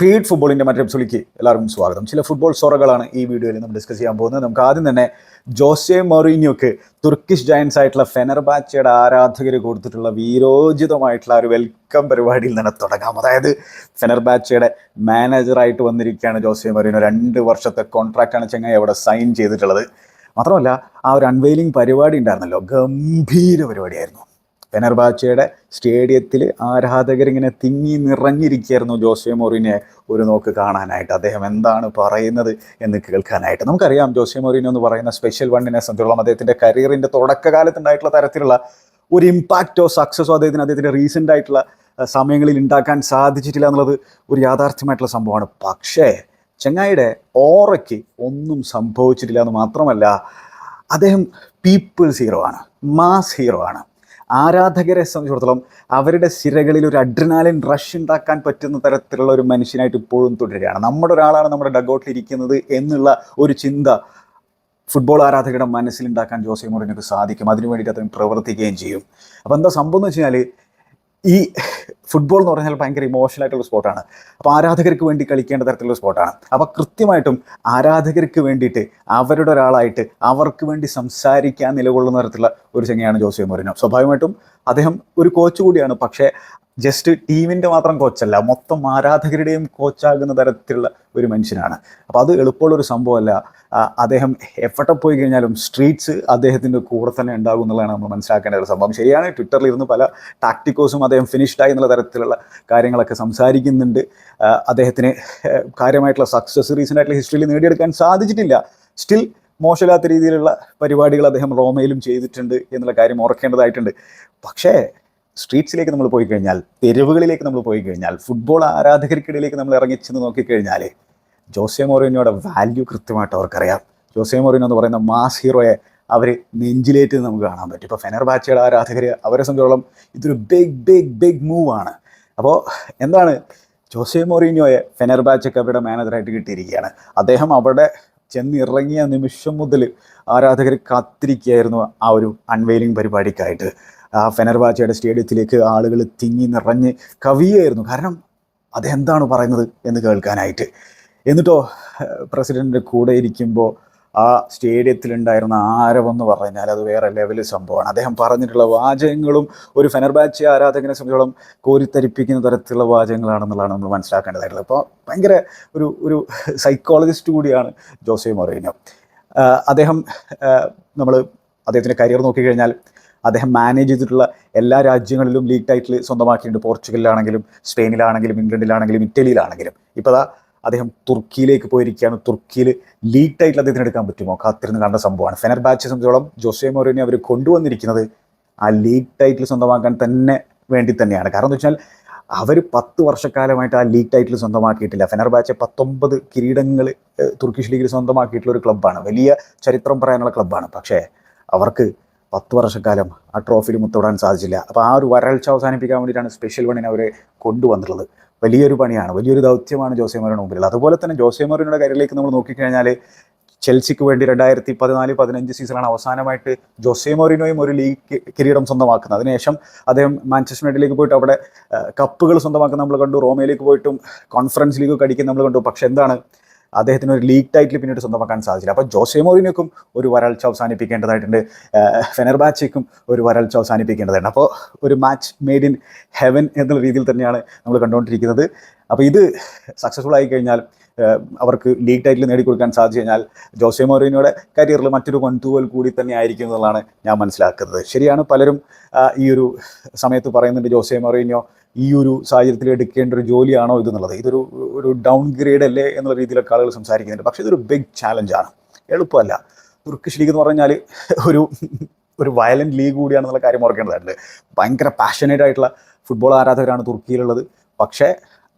Street ഫുട്ബോളിന്റെ മറ്റൊരു എപ്പിസോഡിലേക്ക് എല്ലാവർക്കും സ്വാഗതം. ചില ഫുട്ബോൾ സൊറകളാണ് ഈ വീഡിയോയിൽ നമ്മൾ ഡിസ്കസ് ചെയ്യാൻ പോകുന്നത്. നമുക്ക് ആദ്യം തന്നെ ജോസെ മൊറീനിയോക്ക് തുർക്കിഷ് ജയൻസ് ആയിട്ടുള്ള ഫെനർബാച്ചയുടെ ആരാധകർ കൊടുത്തിട്ടുള്ള വീരോചിതമായിട്ടുള്ള ഒരു വെൽക്കം പരിപാടിയിൽ നിന്ന് തുടങ്ങാം. അതായത് ഫെനർബാച്ചയുടെ മാനേജറായിട്ട് വന്നിരിക്കുകയാണ് ജോസെ മൊറീനോ. രണ്ട് വർഷത്തെ കോൺട്രാക്റ്റാണ് ചെങ്ങായി അവിടെ സൈൻ ചെയ്തിട്ടുള്ളത്. മാത്രമല്ല ആ ഒരു അൺവെയിലിംഗ് പരിപാടി ഉണ്ടായിരുന്നല്ലോ. ഗംഭീര പരിപാടിയായിരുന്നു. ഫെനർബാച്ചയുടെ സ്റ്റേഡിയത്തിൽ ആരാധകരിങ്ങനെ തിങ്ങി നിറഞ്ഞിരിക്കുകയായിരുന്നു ജോസെ മോറിനെ ഒരു നോക്ക് കാണാനായിട്ട്. അദ്ദേഹം എന്താണ് പറയുന്നത് എന്ന് കേൾക്കാനായിട്ട്. നമുക്കറിയാം ജോസെ മോറിനോ എന്ന് പറയുന്ന സ്പെഷ്യൽ വണ്ണിനെ സംബന്ധിച്ചോളം അദ്ദേഹത്തിന്റെ കരിയറിന്റെ തുടക്കകാലത്തുണ്ടായിട്ടുള്ള തരത്തിലുള്ള ഒരു ഇമ്പാക്റ്റോ സക്സസോ അദ്ദേഹത്തിന് അദ്ദേഹത്തിന്റെ റീസെന്റ് ആയിട്ടുള്ള സമയങ്ങളിൽ ഉണ്ടാക്കാൻ സാധിച്ചിട്ടില്ല എന്നുള്ളത് ഒരു യാഥാർത്ഥ്യമായിട്ടുള്ള സംഭവമാണ്. പക്ഷേ ചെങ്ങായിയുടെ ഓറയ്ക്ക് ഒന്നും സംഭവിച്ചിട്ടില്ല എന്ന് മാത്രമല്ല അദ്ദേഹം പീപ്പിൾസ് ഹീറോ ആണ് മാസ് ഹീറോ ആണ്. ആരാധകരെ സംബന്ധിച്ചിടത്തോളം അവരുടെ സിരകളിൽ ഒരു അഡ്രിനാലിൻ റഷ് ഉണ്ടാക്കാൻ പറ്റുന്ന തരത്തിലുള്ള ഒരു മനുഷ്യനായിട്ട് ഇപ്പോഴും തുടരുകയാണ്. നമ്മുടെ ഒരാളാണ് നമ്മുടെ ഡഗൗട്ടിൽ ഇരിക്കുന്നത് എന്നുള്ള ഒരു ചിന്ത ഫുട്ബോൾ ആരാധകരുടെ മനസ്സിലുണ്ടാക്കാൻ ജോസെ മോറിനൊക്കെ സാധിക്കും. അതിനു വേണ്ടിയിട്ട് അദ്ദേഹം പ്രവർത്തിക്കുകയും ചെയ്യും. അപ്പോൾ എന്താ സംഭവം എന്ന് വെച്ച് കഴിഞ്ഞാൽ ഈ ഫുട്ബോൾ എന്ന് പറഞ്ഞാൽ ഭയങ്കര ഇമോഷണൽ ആയിട്ടുള്ള സ്പോർട്ടാണ് അപ്പോൾ ആരാധകർക്ക് വേണ്ടി കളിക്കേണ്ട തരത്തിലുള്ള സ്പോർട്ടാണ് അപ്പോൾ കൃത്യമായിട്ടും ആരാധകർക്ക് വേണ്ടിയിട്ട് അവരുടെ ഒരാളായിട്ട് അവർക്ക് വേണ്ടി സംസാരിക്കാൻ നിലകൊള്ളുന്ന തരത്തിലുള്ള ഒരു ചങ്ങയാണ് ജോസെ മൊറിനോ സ്വാഭാവികമായിട്ടും അദ്ദേഹം ഒരു കോച്ച് കൂടിയാണ്. പക്ഷേ ജസ്റ്റ് ടീമിന്റെ മാത്രം കോച്ചല്ല മൊത്തം ആരാധകരുടെയും കോച്ചാകുന്ന തരത്തിലുള്ള ഒരു മനുഷ്യനാണ്. അപ്പോൾ അത് എളുപ്പമുള്ളൊരു സംഭവമല്ല. അദ്ദേഹം എവിടെ പോയി കഴിഞ്ഞാലും സ്ട്രീറ്റ്സ് അദ്ദേഹത്തിന്റെ കൂടെ തന്നെ ഉണ്ടാകും എന്നുള്ളതാണ് നമ്മൾ മനസ്സിലാക്കേണ്ട ഒരു സംഭവം. ശരിയാണ് ട്വിറ്ററിൽ ഇരുന്ന് പല ടാക്ടിക്കോസും അദ്ദേഹം ഫിനിഷ്ഡ് ആയി എന്നുള്ള തരത്തിലുള്ള കാര്യങ്ങളൊക്കെ സംസാരിക്കുന്നുണ്ട്. അദ്ദേഹത്തിന് കാര്യമായിട്ടുള്ള സക്സസ് റീസെന്റ് ആയിട്ടുള്ള ഹിസ്റ്ററിയിൽ നേടിയെടുക്കാൻ സാധിച്ചിട്ടില്ല. സ്റ്റിൽ മോശമില്ലാത്ത രീതിയിലുള്ള പരിപാടികൾ അദ്ദേഹം റോമയിലും ചെയ്തിട്ടുണ്ട് എന്നുള്ള കാര്യം ഓർക്കേണ്ടതായിട്ടുണ്ട്. പക്ഷേ സ്ട്രീറ്റ്സിലേക്ക് നമ്മൾ പോയി കഴിഞ്ഞാൽ തെരുവുകളിലേക്ക് നമ്മൾ പോയി കഴിഞ്ഞാൽ ഫുട്ബോൾ ആരാധകർക്കിടയിലേക്ക് നമ്മൾ ഇറങ്ങിച്ചെന്ന് നോക്കിക്കഴിഞ്ഞാൽ ജോസെ മോറിനോയുടെ വാല്യൂ കൃത്യമായിട്ട് അവർക്കറിയാം. ജോസെ മോറിനോ എന്ന് പറയുന്ന മാസ് ഹീറോയെ അവർ നെഞ്ചിലേറ്റ് നമുക്ക് കാണാൻ പറ്റും. ഇപ്പോൾ ഫെനർ ബാച്ചയുടെ ആരാധകർ അവരെ സംബന്ധിച്ചോളം ഇതൊരു ബിഗ് ബിഗ് ബിഗ് മൂവാണ് അപ്പോൾ എന്താണ്? ജോസെ മോറിനോയെ ഫെനർബാച്ചൊക്കെ അവരുടെ മാനേജറായിട്ട് കിട്ടിയിരിക്കുകയാണ്. അദ്ദേഹം അവിടെ ചെന്നിറങ്ങിയ നിമിഷം മുതൽ ആരാധകർ കാത്തിരിക്കുകയായിരുന്നു ആ ഒരു അൺവെയിലിംഗ് പരിപാടിക്കായിട്ട്. ആ ഫെനർവാച്ചയുടെ സ്റ്റേഡിയത്തിലേക്ക് ആളുകൾ തിങ്ങി നിറഞ്ഞ് കവിയായിരുന്നു കാരണം അതെന്താണ് പറയുന്നത് എന്ന് കേൾക്കാനായിട്ട്. എന്നിട്ടോ പ്രസിഡന്റിന്റെ കൂടെ ഇരിക്കുമ്പോൾ ആ സ്റ്റേഡിയത്തിലുണ്ടായിരുന്ന ആരവെന്ന് പറഞ്ഞാൽ അത് വേറെ ലെവൽ സംഭവമാണ്. അദ്ദേഹം പറഞ്ഞിട്ടുള്ള വാചകങ്ങളും ഒരു ഫെനർബാച്ച് ആരാധകനെ സംബന്ധിച്ചോളം കോരിത്തരിപ്പിക്കുന്ന തരത്തിലുള്ള വാചകങ്ങളാണെന്നുള്ളതാണ് നമ്മൾ മനസ്സിലാക്കേണ്ടതായിട്ടുള്ളത്. അപ്പോൾ ഭയങ്കര ഒരു ഒരു സൈക്കോളജിസ്റ്റ് കൂടിയാണ് ജോസെ മൊറീനോ. അദ്ദേഹം നമ്മൾ അദ്ദേഹത്തിന്റെ കരിയർ നോക്കിക്കഴിഞ്ഞാൽ അദ്ദേഹം മാനേജ് ചെയ്തിട്ടുള്ള എല്ലാ രാജ്യങ്ങളിലും ലീഗ് ടൈറ്റിൽ സ്വന്തമാക്കിയിട്ടുണ്ട്. പോർച്ചുഗലിലാണെങ്കിലും സ്പെയിനിലാണെങ്കിലും ഇംഗ്ലണ്ടിലാണെങ്കിലും ഇറ്റലിയിലാണെങ്കിലും. ഇപ്പോൾ അദ്ദേഹം തുർക്കിയിലേക്ക് പോയിരിക്കുകയാണ്. തുർക്കിയിൽ ലീഗ് ടൈറ്റിൽ അദ്ദേഹത്തിന് എടുക്കാൻ പറ്റുമോ? കാത്തിരുന്ന് കണ്ട സംഭവമാണ്. ഫെനർ ബാച്ചെ സംബന്ധിച്ചോളം ജോസെ മോറിനെ അവർ കൊണ്ടുവന്നിരിക്കുന്നത് ആ ലീഗ് ടൈറ്റിൽ സ്വന്തമാക്കാൻ തന്നെ വേണ്ടി തന്നെയാണ്. കാരണം എന്ന് വെച്ചാൽ അവർ പത്ത് വർഷക്കാലമായിട്ട് ആ ലീഗ് ടൈറ്റിൽ സ്വന്തമാക്കിയിട്ടില്ല. ഫെനർ ഫെനർബാച്ചെ പത്തൊമ്പത് കിരീടങ്ങൾ തുർക്കിഷ് ലീഗിൽ സ്വന്തമാക്കിയിട്ടുള്ള ഒരു ക്ലബ്ബാണ് വലിയ ചരിത്രം പറയാനുള്ള ക്ലബ്ബാണ് പക്ഷേ അവർക്ക് പത്ത് വർഷക്കാലം ആ ട്രോഫിയിൽ മുത്തോടാൻ സാധിച്ചില്ല. അപ്പോൾ ആ ഒരു വരൾച്ച അവസാനിപ്പിക്കാൻ വേണ്ടിയിട്ടാണ് സ്പെഷ്യൽ വണ്ണിനെ അവരെ കൊണ്ടുവന്നിട്ടുള്ളത്. വലിയൊരു പണിയാണ് വലിയൊരു ദൗത്യമാണ് ജോസെ മുമ്പിൽ. അതുപോലെ തന്നെ ജോസെ മോറിനയുടെ കരിയറിലേക്ക് നമ്മൾ നോക്കിക്കഴിഞ്ഞാൽ ചെൽസിക്ക് വേണ്ടി രണ്ടായിരത്തി പതിനാല് പതിനഞ്ച് സീസണാണ് അവസാനമായിട്ട് ജോസെ മോറിനോയും ഒരു ലീഗ് കിരീടം സ്വന്തമാക്കുന്നത്. അതിനുശേഷം അദ്ദേഹം മാഞ്ചസ്റ്റർ യുണൈറ്റഡിലേക്ക് പോയിട്ട് അവിടെ കപ്പുകൾ സ്വന്തമാക്കുന്ന നമ്മൾ കണ്ടു. റോമയിലേക്ക് പോയിട്ടും കോൺഫറൻസ് ലീഗ് അടിക്കുന്ന നമ്മൾ കണ്ടു. പക്ഷെ എന്താണ് അദ്ദേഹത്തിന് ഒരു ലീഗ് ടൈറ്റിൽ പിന്നീട് സ്വന്തമാക്കാൻ സാധിച്ചില്ല. അപ്പോൾ ജോസെ മോറിനോക്കും ഒരു വരൾച്ച അവസാനിപ്പിക്കേണ്ടതായിട്ടുണ്ട്. ഫെനർബാച്ചയ്ക്കും ഒരു വരൾച്ച അവസാനിപ്പിക്കേണ്ടതുണ്ട് അപ്പോൾ ഒരു മാച്ച് മെയ്ഡ് ഇൻ ഹെവൻ എന്നുള്ള രീതിയിൽ തന്നെയാണ് നമ്മൾ കണ്ടുകൊണ്ടിരിക്കുന്നത്. അപ്പോൾ ഇത് സക്സസ്ഫുൾ ആയി കഴിഞ്ഞാൽ അവർക്ക് ലീഗ് ടൈറ്റിൽ നേടിക്കൊടുക്കാൻ സാധിച്ചു കഴിഞ്ഞാൽ ജോസെ മോറിനോയുടെ കരിയറിൽ മറ്റൊരു വൺതൂവൽ കൂടി തന്നെ ആയിരിക്കും എന്നുള്ളതാണ് ഞാൻ മനസ്സിലാക്കുന്നത്. ശരിയാണ് പലരും ഈ ഒരു സമയത്ത് പറയുന്നുണ്ട് ജോസെ മൊറീനിയോ ഈ ഒരു സാഹചര്യത്തിൽ എടുക്കേണ്ട ഒരു ജോലിയാണോ ഇതെന്നുള്ളത്. ഇതൊരു ഒരു ഡൗൺ ഗ്രേഡ് അല്ലേ എന്നുള്ള രീതിയിലൊക്കെ ആളുകൾ സംസാരിക്കുന്നുണ്ട്. പക്ഷേ ഇതൊരു ബിഗ് ചാലഞ്ചാണ് എളുപ്പമല്ല. തുർക്കിഷ് ലീഗ് എന്ന് പറഞ്ഞാൽ ഒരു ഒരു വയലന്റ് ലീഗ് കൂടിയാണെന്നുള്ള കാര്യം ഓർക്കേണ്ടതായിട്ടുണ്ട്. ഭയങ്കര പാഷനേറ്റ് ആയിട്ടുള്ള ഫുട്ബോൾ ആരാധകരാണ് തുർക്കിയിലുള്ളത്. പക്ഷേ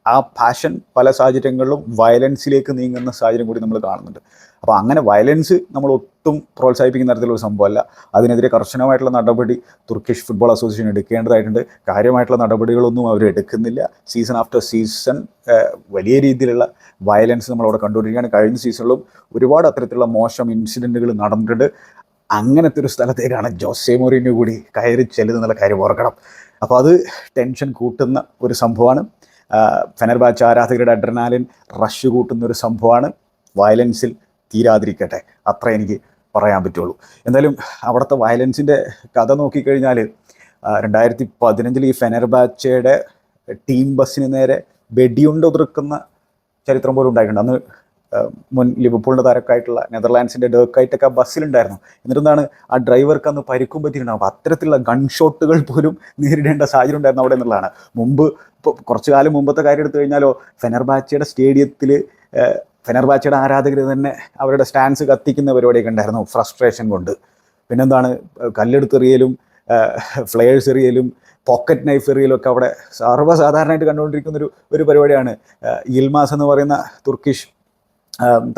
ആ പാഷൻ പല സാഹചര്യങ്ങളിലും വയലൻസിലേക്ക് നീങ്ങുന്ന സാഹചര്യം കൂടി നമ്മൾ കാണുന്നുണ്ട്. അപ്പോൾ അങ്ങനെ വയലൻസ് നമ്മൾ ഒട്ടും പ്രോത്സാഹിപ്പിക്കുന്ന തരത്തിലുള്ള സംഭവമല്ല. അതിനെതിരെ കർശനമായിട്ടുള്ള നടപടി തുർക്കിഷ് ഫുട്ബോൾ അസോസിയേഷൻ എടുക്കേണ്ടതായിട്ടുണ്ട്. കാര്യമായിട്ടുള്ള നടപടികളൊന്നും അവർ എടുക്കുന്നില്ല. സീസൺ ആഫ്റ്റർ സീസൺ വലിയ രീതിയിലുള്ള വയലൻസ് നമ്മളവിടെ കണ്ടുകൊണ്ടിരിക്കുകയാണ്. കഴിഞ്ഞ സീസണിലും ഒരുപാട് അത്തരത്തിലുള്ള മോശം ഇൻസിഡന്റുകൾ നടന്നിട്ടുണ്ട്. അങ്ങനത്തെ ഒരു സ്ഥലത്തേക്കാണ് ജോസെ മൊറിനോ കൂടി കയറി ചെല്ലുന്നുള്ള കാര്യം ഓർക്കണം. അപ്പോൾ അത് ടെൻഷൻ കൂട്ടുന്ന ഒരു സംഭവമാണ്. ഫെനർബാച്ച് ആരാധകരുടെ അഡ്രനാലിൻ റഷ് കൂട്ടുന്ന ഒരു സംഭവമാണ്. വയലൻസിൽ തീരാതിരിക്കട്ടെ. അത്ര എനിക്ക് പറയാൻ പറ്റുള്ളൂ. എന്തായാലും അവിടുത്തെ വയലൻസിന്റെ കഥ നോക്കിക്കഴിഞ്ഞാൽ രണ്ടായിരത്തി പതിനഞ്ചിൽ ഈ ഫെനർബാച്ചയുടെ ടീം ബസ്സിന് നേരെ വെടിയുണ്ട് ഉതിർക്കുന്ന ചരിത്രം പോലും ഉണ്ടായിട്ടുണ്ട്. അന്ന് മുൻ ലിവർപൂളിന്റെ താരക്കായിട്ടുള്ള നെതർലാൻഡ്സിന്റെ ഡേക്കായിട്ടൊക്കെ ആ ബസ്സിലുണ്ടായിരുന്നു. എന്നിരുന്നാണ് ആ ഡ്രൈവർക്ക് അന്ന് പരിക്കും പറ്റിയിട്ടുണ്ടാവും അത്തരത്തിലുള്ള ഗൺഷോട്ടുകൾ പോലും നേരിടേണ്ട സാഹചര്യം ഉണ്ടായിരുന്നു അവിടെ എന്നുള്ളതാണ്. മുമ്പ് കുറച്ചു കാലം മുമ്പത്തെ കാര്യം എടുത്തു കഴിഞ്ഞാലോ ഫെനർബാച്ചയുടെ സ്റ്റേഡിയത്തിൽ ഫെനർബാച്ചയുടെ ആരാധകർ തന്നെ അവരുടെ സ്റ്റാൻസ് കത്തിക്കുന്ന പരിപാടിയൊക്കെ ഉണ്ടായിരുന്നു ഫ്രസ്ട്രേഷൻ കൊണ്ട്. പിന്നെന്താണ് കല്ലെടുത്തെറിയലും ഫ്ലെയേഴ്സ് എറിയലും പോക്കറ്റ് നൈഫ് എറിയലും ഒക്കെ അവിടെ സർവസാധാരണമായിട്ട് കണ്ടുകൊണ്ടിരിക്കുന്ന ഒരു പരിപാടിയാണ് ഇൽമാസ് എന്ന് പറയുന്ന തുർക്കിഷ്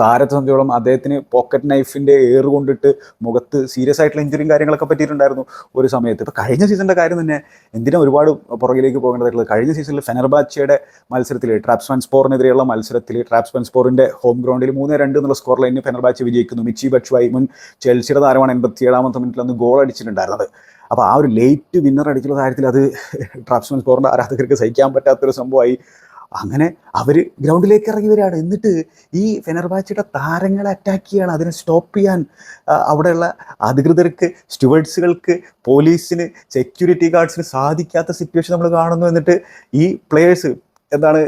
താരത്തെ സംബന്ധിച്ചോളം അദ്ദേഹത്തിന് പോക്കറ്റ് നൈഫിന്റെ ഏറ് കൊണ്ടിട്ട് മുഖത്ത് സീരിയസ് ആയിട്ടുള്ള ഇഞ്ചുറിയും കാര്യങ്ങളൊക്കെ പറ്റിയിട്ടുണ്ടായിരുന്നു ഒരു സമയത്ത്. ഇപ്പോൾ കഴിഞ്ഞ സീസണിന്റെ കാര്യം തന്നെ എന്തിനാ ഒരുപാട് പുറകിലേക്ക് പോകേണ്ടതായിട്ടുള്ളത്? കഴിഞ്ഞ സീസണിൽ ഫെനർബാച്ചയുടെ മത്സരത്തിൽ ട്രാപ്സ്മാൻ സ്പോറിനെതിരെയുള്ള മത്സരത്തിൽ ട്രാപ്സ്മാൻ സ്പോറിന്റെ ഹോം ഗ്രൗണ്ടിൽ മൂന്ന് രണ്ട് എന്നുള്ള സ്കോർ ലൈനിൽ ഫെനർബാച്ച് വിജയിക്കുന്നു. മിച്ചി ബച്ചുവായി മുൻ ചെൽസിയുടെ താരമാണ് എൺപത്തി ഏഴാമത്തെ മിനിറ്റിൽ അന്ന് ഗോൾ അടിച്ചിട്ടുണ്ടായിരുന്നത്. അപ്പോൾ ആ ഒരു ലേറ്റ് വിന്നർ അടിച്ചുള്ള കാര്യത്തിൽ അത് ട്രാപ്സ്മാൻ സ്പോറിന്റെ ആരാധകർക്ക് സഹിക്കാൻ പറ്റാത്തൊരു സംഭവമായി അങ്ങനെ അവർ ഗ്രൗണ്ടിലേക്ക് ഇറങ്ങി വരികയാണ്. എന്നിട്ട് ഈ ഫെനർബാച്ചയുടെ താരങ്ങളെ അറ്റാക്ക് ചെയ്യാണ്. അതിനെ സ്റ്റോപ്പ് ചെയ്യാൻ അവിടെയുള്ള അധികൃതർക്ക് സ്റ്റുവേർട്സുകൾക്ക് പോലീസിന് സെക്യൂരിറ്റി ഗാർഡ്സിന് സാധിക്കാത്ത സിറ്റുവേഷൻ നമ്മൾ കാണുന്നു. എന്നിട്ട് ഈ പ്ലേയേഴ്സ് എന്താണ്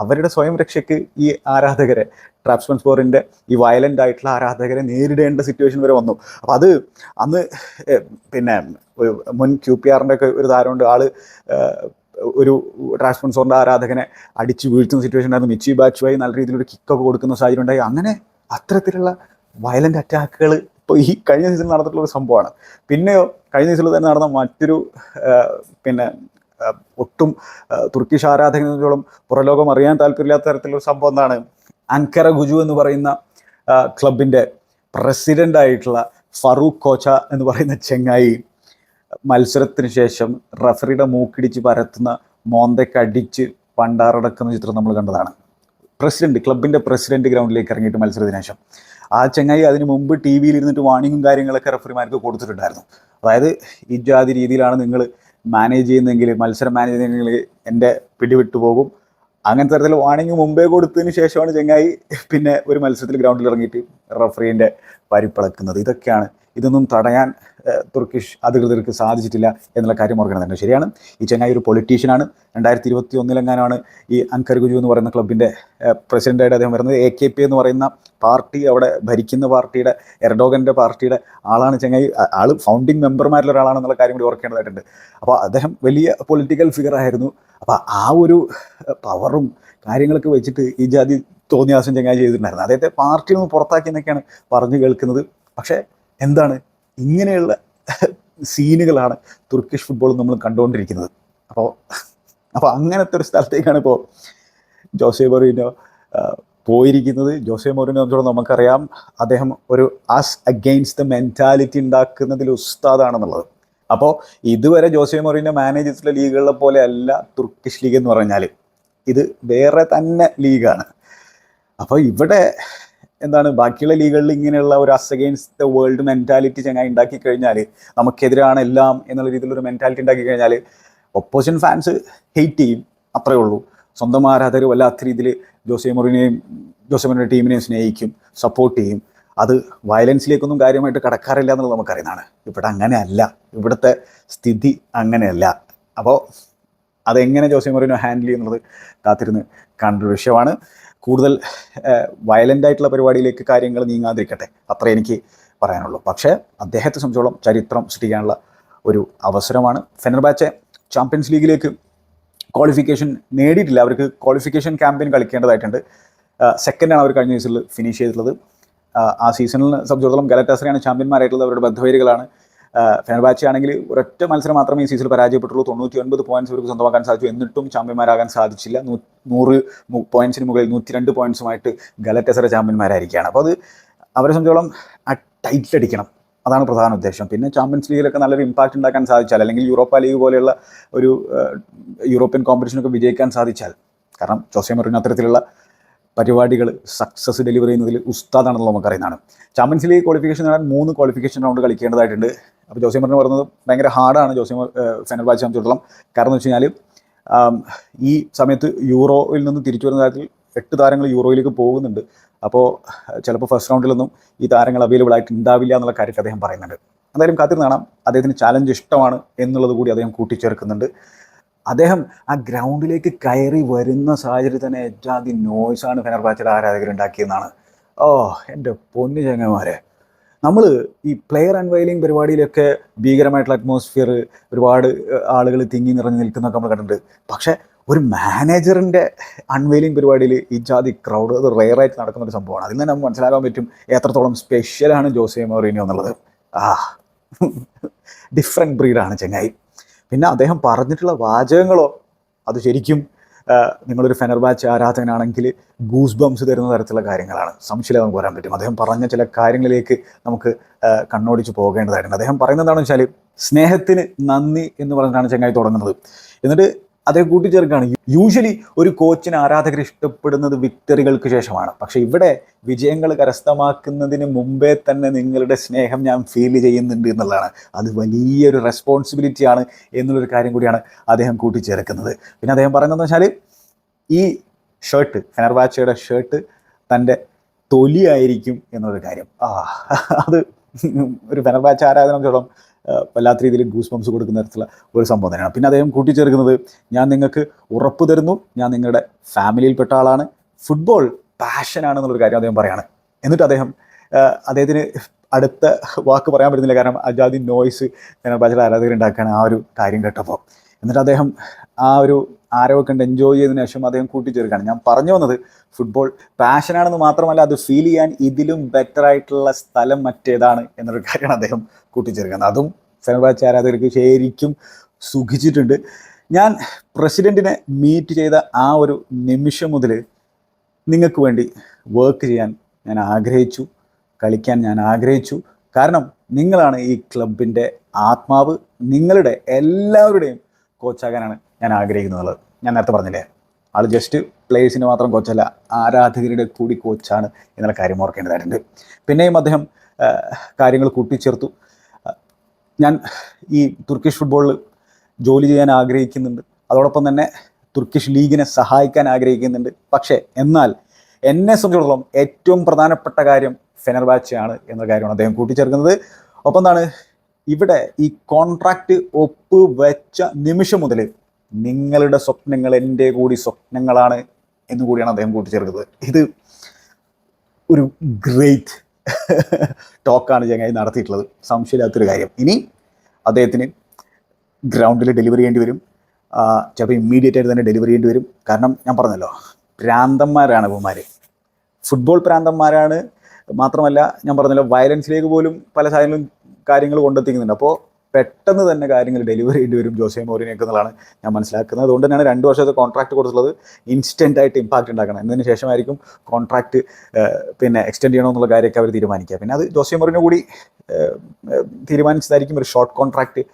അവരുടെ സ്വയം രക്ഷയ്ക്ക് ഈ ആരാധകരെ ട്രാപ്സ്മെൻ സ്കോറിന്റെ ഈ വയലന്റ് ആയിട്ടുള്ള ആരാധകരെ നേരിടേണ്ട സിറ്റുവേഷൻ വരെ വന്നു. അപ്പോൾ അത് അന്ന് പിന്നെ മുൻ ക്യു പി ആറിന്റെ ഒക്കെ ഒരു താരമുണ്ട് ആൾ ഒരു ട്രാൻസ്പോൺസോറിന്റെ ആരാധകനെ അടിച്ച് വീഴ്ത്തുന്ന സിറ്റുവേഷൻ ഉണ്ടായിരുന്നു മിച്ചി ബാച്ചുവായി നല്ല രീതിയിലൊരു കിക്കൊക്കെ കൊടുക്കുന്ന സാഹചര്യം ഉണ്ടായി. അങ്ങനെ അത്തരത്തിലുള്ള വയലന്റ് അറ്റാക്കുകൾ ഇപ്പോൾ ഈ കഴിഞ്ഞ സീസണിൽ നടന്നിട്ടുള്ള ഒരു സംഭവമാണ്. പിന്നെയോ കഴിഞ്ഞ സീസണിൽ തന്നെ നടന്ന മറ്റൊരു പിന്നെ ഒട്ടും തുർക്കിഷ് ആരാധകനോളം പുറലോകം അറിയാൻ താല്പര്യമില്ലാത്ത തരത്തിലുള്ള ഒരു സംഭവം എന്താണ്? അങ്കര ഗുജു എന്ന് പറയുന്ന ക്ലബിന്റെ പ്രസിഡന്റ് ആയിട്ടുള്ള ഫറൂഖ് കോച്ച എന്ന് പറയുന്ന ചെങ്ങായി മത്സരത്തിന് ശേഷം റഫറിയുടെ മൂക്കിടിച്ച് പരത്തുന്ന മോന്തയ്ക്ക് അടിച്ച് പണ്ടാറടക്കുന്ന ചിത്രം നമ്മൾ കണ്ടതാണ്. പ്രസിഡന്റ് ക്ലബിന്റെ പ്രസിഡന്റ് ഗ്രൗണ്ടിലേക്ക് ഇറങ്ങിയിട്ട് മത്സരത്തിന് ശേഷം. ആ ചങ്ങായി അതിന് മുമ്പ് ടി വിയിൽ ഇരുന്നിട്ട് വാണിങ്ങും കാര്യങ്ങളൊക്കെ റഫറിമാർക്ക് കൊടുത്തിട്ടുണ്ടായിരുന്നു. അതായത് ഈ ജാതി രീതിയിലാണ് നിങ്ങൾ മാനേജ് ചെയ്യുന്നതെങ്കിൽ മത്സരം മാനേജ് ചെയ്യുന്നതെങ്കിൽ എന്റെ പിടിവിട്ടു പോകും. അങ്ങനത്തെ തരത്തിൽ വാണിങ് മുമ്പേ കൊടുത്തതിന് ശേഷമാണ് ചങ്ങായി പിന്നെ ഒരു മത്സരത്തിൽ ഗ്രൗണ്ടിൽ ഇറങ്ങിയിട്ട് റഫറീന്റെ പരിപ്പിളക്കുന്നത് ഇതൊക്കെയാണ് ഇതൊന്നും തടയാൻ തുർക്കിഷ് അധികൃതർക്ക് സാധിച്ചിട്ടില്ല എന്നുള്ള കാര്യം ഓർക്കണം തന്നെ. ശരിയാണ്? ഈ ചങ്ങായി ഒരു പൊളിറ്റീഷ്യനാണ്. രണ്ടായിരത്തി ഇരുപത്തി ഒന്നിലെങ്ങാനാണ് ഈ അങ്കർ ഗുജു എന്ന് പറയുന്ന ക്ലബിന്റെ പ്രസിഡന്റായിട്ട് അദ്ദേഹം വരുന്നത്. എ കെ പി എന്ന് പറയുന്ന പാർട്ടി അവിടെ ഭരിക്കുന്ന പാർട്ടിയുടെ എർഡോഗന്റെ പാർട്ടിയുടെ ആളാണ് ചങ്ങായി. ആൾ ഫൗണ്ടിങ് മെമ്പർമാരിൽ ഒരാളാണെന്നുള്ള കാര്യം കൂടി ഓർക്കേണ്ടതായിട്ടുണ്ട്. അപ്പോൾ അദ്ദേഹം വലിയ പൊളിറ്റിക്കൽ ഫിഗർ ആയിരുന്നു. അപ്പോൾ ആ ഒരു പവറും കാര്യങ്ങളൊക്കെ വെച്ചിട്ട് ഈ ജാതി തോന്നിയാസം ചങ്ങായി ചെയ്തിട്ടുണ്ടായിരുന്നു. അദ്ദേഹത്തെ പാർട്ടിയിൽ നിന്ന് പുറത്താക്കി എന്നൊക്കെയാണ് പറഞ്ഞു കേൾക്കുന്നത്. പക്ഷേ എന്താണ്? ഇങ്ങനെയുള്ള സീനുകളാണ് തുർക്കിഷ് ഫുട്ബോൾ നമ്മൾ കണ്ടുകൊണ്ടിരിക്കുന്നത്. അപ്പോൾ അപ്പോൾ അങ്ങനത്തെ ഒരു സ്ഥലത്തേക്കാണ് ഇപ്പോൾ ജോസെ മൊറീനോ പോയിരിക്കുന്നത്. ജോസെ മൊറീനോ സംബന്ധിച്ചോളം നമുക്കറിയാം അദ്ദേഹം ഒരു ആസ് അഗെയിൻസ്റ്റ് ദ മെന്റാലിറ്റി ഉണ്ടാക്കുന്നതിൽ ഉസ്താദാണെന്നുള്ളത്. അപ്പോൾ ഇതുവരെ ജോസെ മൊറീനോ മാനേജ് ചെയ്തിട്ടുള്ള ലീഗുകളെ പോലെ അല്ല തുർക്കിഷ് ലീഗ് എന്ന് പറഞ്ഞാൽ ഇത് വേറെ തന്നെ ലീഗാണ്. അപ്പോൾ ഇവിടെ എന്താണ് ബാക്കിയുള്ള ലീഗുകളിൽ ഇങ്ങനെയുള്ള ഒരു us against the world mentality ചങ്ങായി ഉണ്ടാക്കി കഴിഞ്ഞാൽ നമുക്കെതിരാണ് എല്ലാം എന്നുള്ള രീതിയിലൊരു മെന്റാലിറ്റി ഉണ്ടാക്കി കഴിഞ്ഞാൽ ഒപ്പോസിഷൻ ഫാൻസ് ഹെയ്റ്റ് ചെയ്യും അത്രയേ ഉള്ളൂ. സ്വന്തം ആരാധകർ വല്ലാത്ത രീതിയിൽ ജോസെ മൊറിനെയും ജോസെ മൊറിന്റെ ടീമിനെയും സ്നേഹിക്കും സപ്പോർട്ട് ചെയ്യും. അത് വയലൻസിലേക്കൊന്നും കാര്യമായിട്ട് കടക്കാറില്ല എന്നുള്ളത് നമുക്കറിയുന്നതാണ്. ഇവിടെ അങ്ങനെയല്ല. ഇവിടുത്തെ സ്ഥിതി അങ്ങനെയല്ല. അപ്പോൾ അതെങ്ങനെ ജോസെ മൊറിനോ ഹാൻഡിൽ ചെയ്യുന്നത് കാത്തിരുന്ന് കണ്ടൊരു വിഷയമാണ്. കൂടുതൽ വയലന്റ് ആയിട്ടുള്ള പരിപാടിയിലേക്ക് കാര്യങ്ങൾ നീങ്ങാതിരിക്കട്ടെ. അത്രേ എനിക്ക് പറയാനുള്ളൂ. പക്ഷേ അദ്ദേഹത്തെ സംബന്ധിച്ചോളം ചരിത്രം സൃഷ്ടിക്കാനുള്ള ഒരു അവസരമാണ്. ഫെനർബാച്ചെ ചാമ്പ്യൻസ് ലീഗിലേക്ക് ക്വാളിഫിക്കേഷൻ നേടിയിട്ടില്ല. അവർക്ക് ക്വാളിഫിക്കേഷൻ ക്യാമ്പയിൻ കളിക്കേണ്ടതായിട്ടുണ്ട്. സെക്കൻഡാണ് അവർ കഴിഞ്ഞ സീസണിൽ ഫിനിഷ് ചെയ്തിട്ടുള്ളത്. ആ, സീസണിൽ സംബന്ധിച്ചിടത്തോളം ഗലറ്റാസറിയാണ് ചാമ്പ്യന്മാരായിട്ടുള്ളത് അവരുടെ ബദ്ധവൈരികളാണ്. ഫെനർബാച്ചി ആണെങ്കിൽ ഒരൊറ്റ മത്സരം മാത്രമേ ഈ സീസണിൽ പരാജയപ്പെട്ടുള്ളൂ. തൊണ്ണൂറ്റി ഒൻപത് പോയിന്റ്സ് ഇവർക്ക് സ്വന്തമാക്കാൻ സാധിച്ചു. എന്നിട്ടും ചാമ്പ്യന്മാരാകാൻ സാധിച്ചില്ല. നൂറ് പോയിന്റ്സിന് മുകളിൽ നൂറ്റി രണ്ട് പോയിന്റ്സുമായിട്ട് ഗലറ്റസറ ചാമ്പ്യന്മാരായിരിക്കുകയാണ്. അപ്പോൾ അത് അവരെ സംബന്ധിച്ചോളം ആ ടൈറ്റിൽ അടിക്കണം. അതാണ് പ്രധാന ഉദ്ദേശം. പിന്നെ ചാമ്പ്യൻസ് ലീഗിലൊക്കെ നല്ലൊരു ഇമ്പാക്റ്റ് ഉണ്ടാക്കാൻ സാധിച്ചാൽ അല്ലെങ്കിൽ യൂറോപ്പ ലീഗ് പോലെയുള്ള ഒരു യൂറോപ്യൻ കോമ്പറ്റീഷനൊക്കെ വിജയിക്കാൻ സാധിച്ചാൽ കാരണം ജോസെ മറിന് അത്തരത്തിലുള്ള പരിപാടികൾ സക്സസ് ഡെലിവർ ചെയ്യുന്നതിൽ ഉസ്താദാണെന്നുള്ള നമുക്കറിയുന്നതാണ്. ചാമ്പ്യൻസ് ലീഗ് ക്വാളിഫിക്കേഷൻ നേടാൻ മൂന്ന് ക്വാളിഫിക്കേഷൻ റൗണ്ട് കളിക്കേണ്ടതായിട്ടുണ്ട്. അപ്പോൾ ജോസെ മറിന് പറയുന്നത് ഭയങ്കര ഹാർഡാണ് ജോസിയം ഫൈനൽ ബാച്ച് സംബന്ധിച്ചിടത്തോളം. കാരണം എന്ന് വെച്ച് കഴിഞ്ഞാൽ ഈ സമയത്ത് യൂറോയിൽ നിന്ന് തിരിച്ചു വരുന്ന കാര്യത്തിൽ എട്ട് താരങ്ങൾ യൂറോയിലേക്ക് പോകുന്നുണ്ട്. അപ്പോൾ ചിലപ്പോൾ ഫസ്റ്റ് റൗണ്ടിലൊന്നും ഈ താരങ്ങൾ അവൈലബിൾ ആയിട്ട് ഉണ്ടാവില്ല എന്നുള്ള കാര്യത്തിൽ അദ്ദേഹം പറയുന്നുണ്ട്. എന്തായാലും കാത്തിരുന്ന് കാണാം. അദ്ദേഹത്തിന് ചാലഞ്ച് ഇഷ്ടമാണ് എന്നുള്ളത് കൂടി അദ്ദേഹം കൂട്ടിച്ചേർക്കുന്നുണ്ട്. അദ്ദേഹം ആ ഗ്രൗണ്ടിലേക്ക് കയറി വരുന്ന സാഹചര്യത്തിൽ തന്നെ ഏറ്റവും ആദ്യം നോയ്സാണ് ആരാധകർ ഉണ്ടാക്കിയെന്നാണ് ഓ എന്റെ പൊന്നു ചങ്ങന്മാരെ. നമ്മൾ ഈ പ്ലെയർ അൺവൈലിംഗ് പരിപാടിയിലൊക്കെ ഭീകരമായിട്ടുള്ള അറ്റ്മോസ്ഫിയർ ഒരുപാട് ആളുകൾ തിങ്ങി നിറഞ്ഞു നിൽക്കുന്നൊക്കെ നമ്മൾ കണ്ടിട്ടുണ്ട്. പക്ഷേ ഒരു മാനേജറിന്റെ അൺവെയിലിംഗ് പരിപാടിയിൽ ഈ ജാതി ക്രൗഡ് അത് റെയറായിട്ട് നടക്കുന്ന ഒരു സംഭവമാണ്. അതിൽ നിന്ന് നമുക്ക് മനസ്സിലാക്കാൻ പറ്റും എത്രത്തോളം സ്പെഷ്യലാണ് ജോസെ മൊറീനിയോ എന്നുള്ളത്. ആ ഡിഫറെന്റ് ബ്രീഡാണ് ചെങ്ങായി. പിന്നെ അദ്ദേഹം പറഞ്ഞിട്ടുള്ള വാചകങ്ങളോ അത് ശരിക്കും നിങ്ങളൊരു ഫെനർബാച്ച് ആരാധകനാണെങ്കിൽ ഗൂസ് ബംസ് തരുന്ന തരത്തിലുള്ള കാര്യങ്ങളാണ്. സംശയം നമുക്ക് പറയാൻ പറ്റും. അദ്ദേഹം പറഞ്ഞ ചില കാര്യങ്ങളിലേക്ക് നമുക്ക് കണ്ണോടിച്ച് പോകേണ്ടതായിട്ടുണ്ട്. അദ്ദേഹം പറയുന്നത് എന്താണെന്ന് വെച്ചാൽ സ്നേഹത്തിന് നന്ദി എന്ന് പറഞ്ഞിട്ടാണ് ചങ്ങായി തുടങ്ങുന്നത്. എന്നിട്ട് അദ്ദേഹം കൂട്ടിച്ചേർക്കുകയാണ്. യൂഷ്വലി ഒരു കോച്ചിന് ആരാധകർ ഇഷ്ടപ്പെടുന്നത് വിക്ടറികൾക്ക് ശേഷമാണ്. പക്ഷെ ഇവിടെ വിജയങ്ങൾ കരസ്ഥമാക്കുന്നതിന് മുമ്പേ തന്നെ നിങ്ങളുടെ സ്നേഹം ഞാൻ ഫീൽ ചെയ്യുന്നുണ്ട് എന്നുള്ളതാണ്. അത് വലിയൊരു റെസ്പോൺസിബിലിറ്റിയാണ് എന്നുള്ളൊരു കാര്യം കൂടിയാണ് അദ്ദേഹം കൂട്ടിച്ചേർക്കുന്നത്. പിന്നെ അദ്ദേഹം പറയുന്നതെന്ന് വെച്ചാൽ ഈ ഷർട്ട് ഫെനർബാച്ചയുടെ ഷർട്ട് തന്റെ തൊലിയായിരിക്കും എന്നൊരു കാര്യം. ആ അത് ഒരു ഫെനർബാച്ച ആരാധനത്തോളം വല്ലാത്ത രീതിയിൽ ഗൂസ് പമ്പ്സ് കൊടുക്കുന്ന തരത്തിലുള്ള ഒരു സംഭവം തന്നെയാണ്. പിന്നെ അദ്ദേഹം കൂട്ടിച്ചേർക്കുന്നത് ഞാൻ നിങ്ങൾക്ക് ഉറപ്പ് തരുന്നു ഞാൻ നിങ്ങളുടെ ഫാമിലിയിൽപ്പെട്ട ആളാണ് ഫുട്ബോൾ പാഷനാണെന്നുള്ളൊരു കാര്യം അദ്ദേഹം പറയാണ്. എന്നിട്ട് അദ്ദേഹം അദ്ദേഹത്തിന് അടുത്ത വാക്ക് പറയാൻ പറ്റുന്നില്ല കാരണം അജാദി നോയ്സ് ഫെനർബാച്ചയുടെ ആരാധകർ ഉണ്ടാക്കുകയാണ് ആ ഒരു കാര്യം കേട്ടപ്പോൾ. എന്നിട്ട് അദ്ദേഹം ആ ഒരു ആരവൊക്കെ കണ്ട് എൻജോയ് ചെയ്തതിനു ശേഷം അദ്ദേഹം കൂട്ടിച്ചേർക്കുകയാണ്. ഞാൻ പറഞ്ഞു വന്നത് ഫുട്ബോൾ പാഷനാണെന്ന് മാത്രമല്ല അത് ഫീൽ ചെയ്യാൻ ഇതിലും ബെറ്റർ ആയിട്ടുള്ള സ്ഥലം മറ്റേതാണ് എന്നൊരു കാര്യമാണ് അദ്ദേഹം കൂട്ടിച്ചേർക്കുന്നത്. അതും സെനബാച്ച് ആരാധകർക്ക് ശരിക്കും സുഖിച്ചിട്ടുണ്ട്. ഞാൻ പ്രസിഡന്റിനെ മീറ്റ് ചെയ്ത ആ ഒരു നിമിഷം മുതൽ നിങ്ങൾക്ക് വേണ്ടി വർക്ക് ചെയ്യാൻ ഞാൻ ആഗ്രഹിച്ചു കളിക്കാൻ ഞാൻ ആഗ്രഹിച്ചു. കാരണം നിങ്ങളാണ് ഈ ക്ലബിന്റെ ആത്മാവ് നിങ്ങളുടെ എല്ലാവരുടെയും കോച്ചാകാനാണ് ഞാൻ ആഗ്രഹിക്കുന്നത്. ഞാൻ നേരത്തെ പറഞ്ഞില്ലേ ആൾ ജസ്റ്റ് പ്ലേയേഴ്സിന് മാത്രം കോച്ചല്ല ആരാധകരുടെ കൂടി കോച്ചാണ് എന്നുള്ള കാര്യം ഓർക്കേണ്ടതായിട്ടുണ്ട്. പിന്നെയും അദ്ദേഹം കാര്യങ്ങൾ കൂട്ടിച്ചേർത്തു. ഞാൻ ഈ തുർക്കിഷ് ഫുട്ബോളിൽ ജോലി ചെയ്യാൻ ആഗ്രഹിക്കുന്നുണ്ട്. അതോടൊപ്പം തന്നെ തുർക്കിഷ് ലീഗിനെ സഹായിക്കാൻ ആഗ്രഹിക്കുന്നുണ്ട്. പക്ഷേ എന്നാൽ എന്നെ സംബന്ധിച്ചിടത്തോളം ഏറ്റവും പ്രധാനപ്പെട്ട കാര്യം ഫെനർബാച്ചയാണ് എന്ന കാര്യമാണ് അദ്ദേഹം കൂട്ടിച്ചേർക്കുന്നത്. ഒപ്പം എന്താണ് ഇവിടെ ഈ കോൺട്രാക്റ്റ് ഒപ്പ് വെച്ച നിമിഷം മുതൽ നിങ്ങളുടെ സ്വപ്നങ്ങൾ എന്റെ കൂടി സ്വപ്നങ്ങളാണ് എന്ന് കൂടിയാണ് അദ്ദേഹം കൂട്ടിച്ചേർക്കുന്നത്. ഇത് ഒരു ഗ്രേറ്റ് ടോക്കാണ് ചങ്ങായി നടത്തിയിട്ടുള്ളത്. സംശയമില്ലാത്തൊരു കാര്യം. ഇനി അദ്ദേഹത്തിന് ഗ്രൗണ്ടിൽ ഡെലിവറി ചെയ്യേണ്ടി വരും. ചിലപ്പോൾ ഇമ്മീഡിയറ്റ് ആയിട്ട് തന്നെ ഡെലിവറി ചെയ്യേണ്ടി വരും. കാരണം ഞാൻ പറഞ്ഞല്ലോ പ്രാന്തന്മാരാണ് ഇവന്മാർ ഫുട്ബോൾ പ്രാന്തന്മാരാണ്. മാത്രമല്ല ഞാൻ പറഞ്ഞല്ലോ വയലൻസിലേക്ക് പോലും പല സാധനങ്ങളും കാര്യങ്ങൾ കൊണ്ടെത്തിക്കുന്നുണ്ട്. അപ്പോൾ പെട്ടെന്ന് തന്നെ കാര്യങ്ങൾ ഡെലിവറി ചെയ്യേണ്ടി വരും ജോസെ മോറിനൊക്കെ എന്നുള്ളതാണ് ഞാൻ മനസ്സിലാക്കുന്നത്. അതുകൊണ്ട് തന്നെയാണ് രണ്ട് വർഷത്തെ കോൺട്രാക്ട് കൊടുത്തിട്ടുള്ളത് ഇൻസ്റ്റന്റ് ആയിട്ട് ഇമ്പാക്റ്റ് ഉണ്ടാക്കണം. എന്നതിന് ശേഷമായിരിക്കും കോൺട്രാക്ട് പിന്നെ എക്സ്റ്റെൻഡ് ചെയ്യണമെന്നുള്ള കാര്യമൊക്കെ അവർ തീരുമാനിക്കുക. പിന്നെ അത് ജോസെ മോറിനെ കൂടി തീരുമാനിച്ചതായിരിക്കും ഒരു ഷോർട്ട് കോൺട്രാക്ട്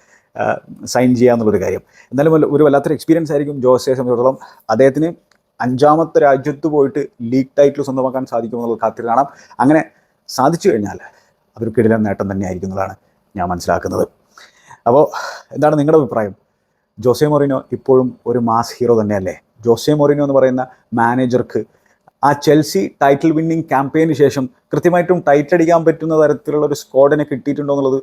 സൈൻ ചെയ്യാന്നുള്ളൊരു കാര്യം. എന്നാലും ഒരു വല്ലാത്തൊരു എക്സ്പീരിയൻസ് ആയിരിക്കും ജോസയെ സംബന്ധിച്ചിടത്തോളം അദ്ദേഹത്തിന് അഞ്ചാമത്തെ രാജ്യത്ത് പോയിട്ട് ലീഗ് ടൈറ്റിൽ സ്വന്തമാക്കാൻ സാധിക്കുമെന്നുള്ള കാത്തിരി കാണാം. അങ്ങനെ സാധിച്ചു കഴിഞ്ഞാൽ കിടിലൻ നേട്ടം തന്നെയായിരിക്കുന്നതാണ് ഞാൻ മനസ്സിലാക്കുന്നത്. അപ്പോൾ എന്താണ് നിങ്ങളുടെ അഭിപ്രായം? ജോസെ മൊറിനോ ഇപ്പോഴും ഒരു മാസ് ഹീറോ തന്നെയല്ലേ? ജോസെ മൊറിനോ എന്ന് പറയുന്ന മാനേജർക്ക് ആ ചെൽസി ടൈറ്റിൽ വിന്നിങ് ക്യാമ്പയിന് ശേഷം കൃത്യമായിട്ടും ടൈറ്റ് അടിക്കാൻ പറ്റുന്ന തരത്തിലുള്ള ഒരു സ്ക്വാഡിനെ കിട്ടിയിട്ടുണ്ടോ എന്നുള്ളത്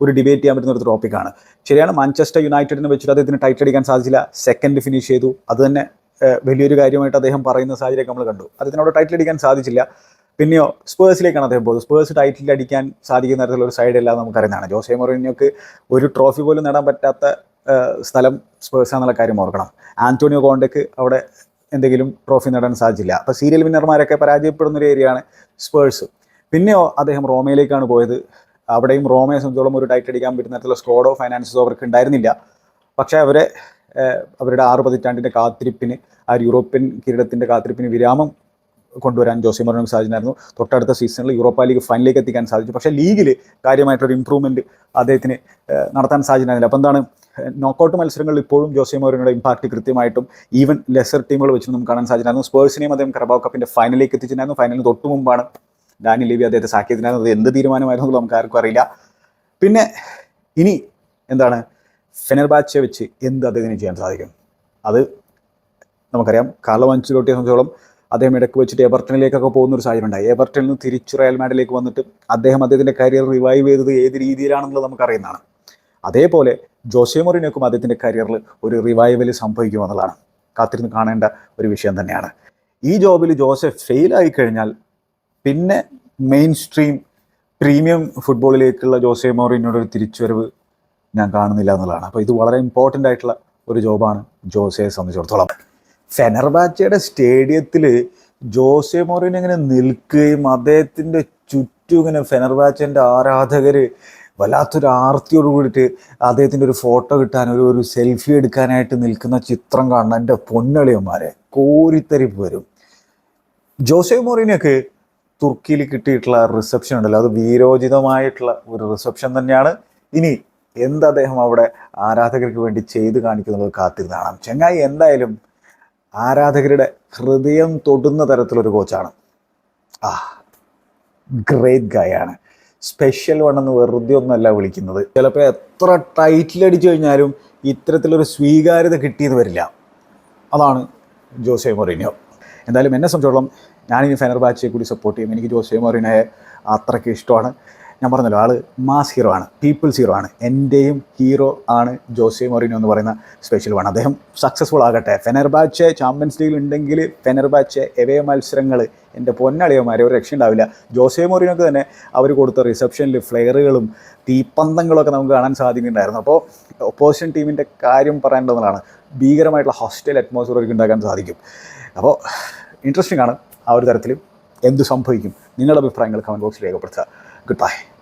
ഒരു ഡിബേറ്റ് ചെയ്യാൻ പറ്റുന്ന ഒരു ടോപ്പിക്കാണ് ശരിയാണ് മാഞ്ചസ്റ്റർ യുണൈറ്റഡിനെ വെച്ചിട്ട് അദ്ദേഹത്തിന് ടൈറ്റ് അടിക്കാൻ സാധിച്ചില്ല. സെക്കൻഡ് ഫിനിഷ് ചെയ്തു. അത് തന്നെ വലിയൊരു കാര്യമായിട്ട് അദ്ദേഹം പറയുന്ന സാഹചര്യം നമ്മൾ കണ്ടു. അദ്ദേഹത്തിനോട് ടൈറ്റിൽ അടിക്കാൻ സാധിച്ചില്ല. പിന്നെയോ സ്പേഴ്സിലേക്കാണ് അദ്ദേഹം പോകുന്നത്. സ്പേഴ്സ് ടൈറ്റിൽ അടിക്കാൻ സാധിക്കുന്ന തരത്തിലുള്ള ഒരു സൈഡ് അല്ല നമുക്കറിയുന്നതാണ്. ജോസെ മൊറീനിയോക്ക് ഒരു ട്രോഫി പോലും നേടാൻ പറ്റാത്ത സ്ഥലം സ്പേഴ്സ് എന്നുള്ള കാര്യം ഓർക്കണം. ആന്റോണിയോ കോണ്ടയ്ക്ക് അവിടെ എന്തെങ്കിലും ട്രോഫി നേടാൻ സാധിച്ചില്ല. അപ്പോൾ സീരിയൽ വിന്നർമാരൊക്കെ പരാജയപ്പെടുന്ന ഒരു ഏരിയയാണ് സ്പേഴ്സ്. പിന്നെയോ അദ്ദേഹം റോമയിലേക്കാണ് പോയത്. അവിടെയും റോമയെ സംബന്ധിച്ചോളം ഒരു ടൈറ്റ് അടിക്കാൻ പറ്റുന്ന തരത്തിലുള്ള സ്കോഡോ ഫൈനാൻസസോ അവർക്ക് ഉണ്ടായിരുന്നില്ല. പക്ഷേ അവരെ അവരുടെ ആറ് പതിറ്റാണ്ടിന്റെ കാത്തിരിപ്പിന് ആ യൂറോപ്യൻ കിരീടത്തിന്റെ കാത്തിരിപ്പിന് വിരാമം കൊണ്ടുവരാൻ ജോസി മൊറിനോക്ക് സാധിച്ചിരുന്നു തൊട്ടടുത്ത സീസണിൽ യൂറോപ്പ ലീഗ് ഫൈനലിലേക്ക് എത്തിക്കാൻ സാധിച്ചു. പക്ഷേ ലീഗിൽ കാര്യമായിട്ടൊരു ഇമ്പ്രൂവ്മെന്റ് അദ്ദേഹത്തിന് നടത്താൻ സാധിച്ചിരുന്നില്ല. അപ്പോൾ എന്താണ് നോക്കൗട്ട് മത്സരങ്ങളിൽ ഇപ്പോഴും ജോസി മോറിനോയുടെ ഇമ്പാക്ട് കൃത്യമായിട്ടും ഈവൻ ലെസർ ടീമുകൾ വെച്ച് നമുക്ക് കാണാൻ സാധിച്ചിരുന്നു. സ്പേഴ്സിനെയും അദ്ദേഹം കറബാവ് കപ്പിന്റെ ഫൈനലിലേക്ക് എത്തിച്ചിട്ടുണ്ടായിരുന്നു. ഫൈനലിന് തൊട്ട് മുമ്പാണ് ഡാനി ലിവി അദ്ദേഹത്തെ സാക്കിയതിനായിരുന്നു അത് എന്ത് തീരുമാനമായിരുന്നു നമുക്ക് ആർക്കും അറിയില്ല. പിന്നെ ഇനി എന്താണ് ഫെനർബാച്ചെ വെച്ച് എന്ത് അദ്ദേഹത്തിന് ചെയ്യാൻ സാധിക്കും? അത് നമുക്കറിയാം. കാർലോ അഞ്ചലോട്ടിയെ സംബന്ധിച്ചോളം അദ്ദേഹം ഇടയ്ക്ക് വെച്ചിട്ട് എവർട്ടണിലേക്കൊക്കെ പോകുന്ന ഒരു സാഹചര്യം ഉണ്ടായി. എവർട്ടണിൽ നിന്ന് തിരിച്ചു റയൽ മാഡിലേക്ക് വന്നിട്ട് അദ്ദേഹം അദ്ദേഹത്തിന്റെ കരിയർ റിവൈവ് ചെയ്തത് ഏത് രീതിയിലാണെന്നുള്ളത് നമുക്കറിയുന്നതാണ്. അതേപോലെ ജോസെ മൊറിനോക്കും അദ്ദേഹത്തിന്റെ കരിയറിൽ ഒരു റിവൈവൽ സംഭവിക്കുമെന്നുള്ളതാണ് കാത്തിരുന്ന് കാണേണ്ട ഒരു വിഷയം തന്നെയാണ്. ഈ ജോബിൽ ജോസഫ് ഫെയിലായി കഴിഞ്ഞാൽ പിന്നെ മെയിൻ സ്ട്രീം പ്രീമിയം ഫുട്ബോളിലേക്കുള്ള ജോസെ മോറിനോട് ഒരു തിരിച്ചുവരവ് ഞാൻ കാണുന്നില്ല എന്നുള്ളതാണ്. അപ്പോൾ ഇത് വളരെ ഇമ്പോർട്ടന്റ് ആയിട്ടുള്ള ഒരു ജോബാണ് ജോസയെ സംബന്ധിച്ചിടത്തോളം. ഫെനർബാച്ചയുടെ സ്റ്റേഡിയത്തിൽ ജോസെ മോറിന് ഇങ്ങനെ നിൽക്കുകയും അദ്ദേഹത്തിന്റെ ചുറ്റും ഇങ്ങനെ ഫെനർബാച്ചന്റെ ആരാധകർ വല്ലാത്തൊരു ആർത്തിയോട് കൂടിയിട്ട് അദ്ദേഹത്തിന്റെ ഒരു ഫോട്ടോ കിട്ടാൻ ഒരു ഒരു സെൽഫി എടുക്കാനായിട്ട് നിൽക്കുന്ന ചിത്രം കാണണം എന്റെ പൊന്നളിയന്മാരെ കോരിത്തരിപ്പ് വരും ജോസെ മോറിനൊക്കെ തുർക്കിയിൽ കിട്ടിയിട്ടുള്ള റിസപ്ഷൻ ഉണ്ടല്ലോ. അത് വീരോചിതമായിട്ടുള്ള ഒരു റിസപ്ഷൻ തന്നെയാണ്. ഇനി എന്ത് അദ്ദേഹം അവിടെ ആരാധകർക്ക് വേണ്ടി ചെയ്ത് കാണിക്കുന്നത് കാത്തിരുന്നാണ്. ചെങ്ങായി എന്തായാലും ആരാധകരുടെ ഹൃദയം തൊടുന്ന തരത്തിലൊരു കോച്ചാണ്. ആ ഗ്രേറ്റ് ഗായാണ് സ്പെഷ്യൽ വൺ എന്ന് വെറുതെ ഒന്നല്ല വിളിക്കുന്നത്. ചിലപ്പോൾ എത്ര ടൈറ്റിൽ അടിച്ചു കഴിഞ്ഞാലും ഇത്തരത്തിലൊരു സ്വീകാര്യത കിട്ടിയെന്ന് വരില്ല. അതാണ് ജോസെ മൊറീനിയോ എന്തായാലും എന്നെ സംബന്ധിച്ചോളം ഞാനിനി ഫെനർ ബാച്ചിയെ കൂടി സപ്പോർട്ട് ചെയ്യും. എനിക്ക് ജോസെ മൊറീനോയെ അത്രയ്ക്ക് ഇഷ്ടമാണ്. ഞാൻ പറഞ്ഞല്ലോ ആൾ മാസ് ഹീറോ ആണ് പീപ്പിൾസ് ഹീറോ ആണ് എന്റെയും ഹീറോ ആണ് ജോസെ മൊറീനോ എന്ന് പറയുന്ന സ്പെഷ്യൽ വൺ അദ്ദേഹം സക്സസ്ഫുൾ ആകട്ടെ. ഫെനർബാച്ചെ ചാമ്പ്യൻസ് ലീഗിൽ ഉണ്ടെങ്കിൽ ഫെനർബാച്ചെ എവേ മത്സരങ്ങൾ എന്റെ പൊന്നളിയന്മാരെ ഒരു രക്ഷ ഉണ്ടാവില്ല. ജോസെ മൊറീനോക്ക് തന്നെ അവർ കൊടുത്ത റിസപ്ഷനിൽ ഫ്ലെയറുകളും തീപ്പന്തങ്ങളൊക്കെ നമുക്ക് കാണാൻ സാധിക്കുന്നുണ്ടായിരുന്നു. അപ്പോൾ ഓപ്പോസിഷൻ ടീമിന്റെ കാര്യം പറയേണ്ടതാണ് ഭീകരമായിട്ടുള്ള ഹോസ്റ്റൽ അറ്റ്മോസ്ഫിയർ അവർക്ക് ഉണ്ടാക്കാൻ സാധിക്കും. അപ്പോൾ ഇൻട്രസ്റ്റിംഗ് ആണ് ആ ഒരു തരത്തിൽ എന്ത് സംഭവിക്കും. നിങ്ങളുടെ അഭിപ്രായങ്ങൾ കമന്റ് ബോക്സിൽ രേഖപ്പെടുത്തുക. Goodbye.